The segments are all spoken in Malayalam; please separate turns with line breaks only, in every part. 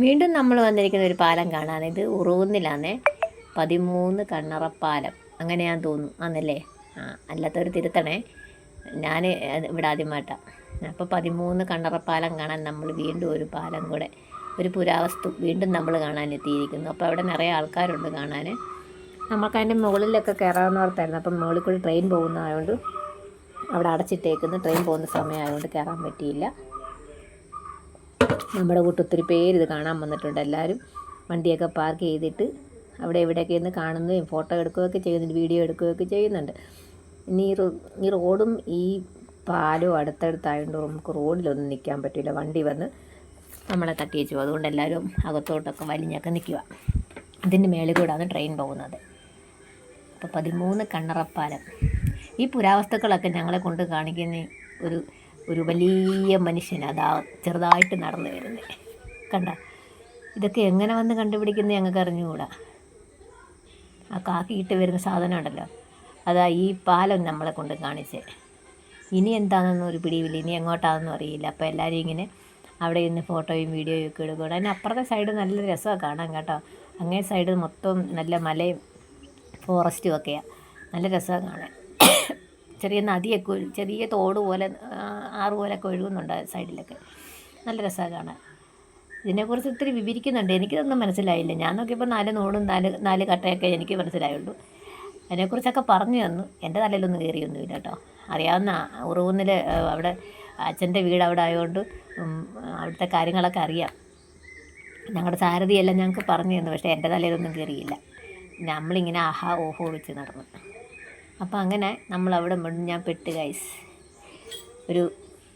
വീണ്ടും നമ്മൾ വന്നിരിക്കുന്ന ഒരു പാലം കാണാൻ. ഇത് ഉറുകുന്നിലാന്നേ പതിമൂന്ന് കണ്ണറപ്പാലം. അങ്ങനെയാന്ന് തോന്നുന്നു. ആന്നല്ലേ? ആ അല്ലാത്തൊരു തിരുത്തണേ. ഞാൻ ഇവിടെ ആദ്യമായിട്ടാണ് അപ്പോൾ പതിമൂന്ന് കണ്ണറപ്പാലം കാണാൻ നമ്മൾ വീണ്ടും ഒരു പാലം കൂടെ ഒരു പുരാവസ്തു വീണ്ടും നമ്മൾ കാണാൻ എത്തിയിരിക്കുന്നു അപ്പോൾ അവിടെ നിറയെ ആൾക്കാരുണ്ട് കാണാൻ നമുക്ക് അതിന്റെ മുകളിലൊക്കെ കയറാവുന്നവർത്തായിരുന്നു അപ്പം മുകളിൽ കൂടി ട്രെയിൻ പോകുന്നതായതുകൊണ്ട് അവിടെ അടച്ചിട്ടേക്കുന്നു. ട്രെയിൻ പോകുന്ന സമയമായതുകൊണ്ട് കയറാൻ പറ്റിയില്ല. നമ്മുടെ കൂട്ട് ഒത്തിരി പേര് ഇത് കാണാൻ വന്നിട്ടുണ്ട്. എല്ലാവരും വണ്ടിയൊക്കെ പാർക്ക് ചെയ്തിട്ട് അവിടെ എവിടെയൊക്കെ ഇന്ന് കാണുന്നതും ഫോട്ടോ എടുക്കുകയൊക്കെ ചെയ്യുന്നുണ്ട് വീഡിയോ എടുക്കുകയൊക്കെ ചെയ്യുന്നുണ്ട്. ഇനി ഈ റോഡും ഈ പാലും അടുത്തടുത്തായതുകൊണ്ട് നമുക്ക് റോഡിലൊന്നും നിൽക്കാൻ പറ്റില്ല. വണ്ടി വന്ന് നമ്മളെ തട്ടി വെച്ചു. അതുകൊണ്ട് എല്ലാവരും അകത്തോട്ടൊക്കെ വലിഞ്ഞൊക്കെ നിൽക്കുക. ഇതിന്റെ മേളിൽ കൂടാണ് ട്രെയിൻ പോകുന്നത്. അപ്പോൾ പതിമൂന്ന് കണ്ണറപ്പാലം. ഈ പുരാവസ്തുക്കളൊക്കെ ഞങ്ങളെ കൊണ്ട് കാണിക്കുന്ന ഒരു ഒരു വലിയ മനുഷ്യൻ അതാ ചെറുതായിട്ട് നടന്നു വരുന്നത് കണ്ട? ഇതൊക്കെ എങ്ങനെ വന്ന് കണ്ടുപിടിക്കുന്നത് ഞങ്ങൾക്ക് അറിഞ്ഞുകൂടാ. ആ കാക്കിയിട്ട് വരുന്ന സാധനം ഉണ്ടല്ലോ അതാ ഈ പാലം നമ്മളെ കൊണ്ട് കാണിച്ച്. ഇനി എന്താണെന്നൊന്നും ഒരു പിടിയില്ല ഇനി എങ്ങോട്ടാണെന്നും അറിയില്ല. അപ്പോൾ എല്ലാവരും ഇങ്ങനെ അവിടെ ഇരുന്ന് ഫോട്ടോയും വീഡിയോയും ഒക്കെ എടുക്കണം അതിന് അപ്പുറത്തെ സൈഡ് നല്ല രസമാണ് കാണാൻ കേട്ടോ. അങ്ങേ സൈഡ് മൊത്തം നല്ല മലയും ഫോറസ്റ്റും ഒക്കെയാണ് നല്ല രസമാണ് കാണാൻ. ചെറിയ നദിയൊക്കെ ചെറിയ തോട് പോലെ ആ, ആറ് ഒഴുകുന്നുണ്ട് സൈഡിലൊക്കെ. നല്ല രസമാണ് കാണാൻ. ഇതിനെക്കുറിച്ച് ഒത്തിരി വിവരിക്കുന്നുണ്ട്. എനിക്കിതൊന്നും മനസ്സിലായില്ല. ഞാൻ നോക്കിയപ്പോൾ നാല് നൂടും നാല് നാല് കട്ടയൊക്കെ എനിക്ക് മനസ്സിലായുള്ളൂ. അതിനെക്കുറിച്ചൊക്കെ പറഞ്ഞു തന്നു. എന്റെ തലയിലൊന്നും കയറിയൊന്നുമില്ല കേട്ടോ. അറിയാവുന്ന ഉറവുന്നിൽ അവിടെ അച്ഛന്റെ വീട് അവിടെ ആയതുകൊണ്ട് അവിടുത്തെ കാര്യങ്ങളൊക്കെ അറിയാം. ഞങ്ങളുടെ സാരഥിയെല്ലാം ഞങ്ങൾക്ക് പറഞ്ഞു തന്നു. പക്ഷേ എന്റെ തലയിലൊന്നും കയറിയില്ല. നമ്മളിങ്ങനെ ആഹാ ഓഹോ വെച്ച് നടന്നു. അപ്പോൾ അങ്ങനെ നമ്മളവിടെ ഞാൻ പെട്ട് ഗൈസ് ഒരു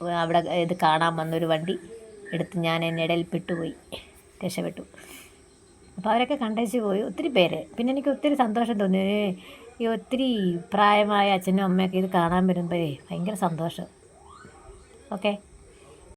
അവിടെ ഇത് കാണാൻ വന്നൊരു വണ്ടി എടുത്ത് ഞാൻ എന്നെ ഇടയിൽ പെട്ടുപോയി രക്ഷപ്പെട്ടു. അപ്പോൾ അവരൊക്കെ കണ്ടേച്ച് പോയി. ഒത്തിരി പേര്. പിന്നെ എനിക്ക് ഒത്തിരി സന്തോഷം തോന്നി. ഈ ഒത്തിരി പ്രായമായ അച്ഛനും അമ്മയൊക്കെ ഇത് കാണാൻ വരുമ്പോഴേ ഭയങ്കര സന്തോഷം. ഓക്കെ?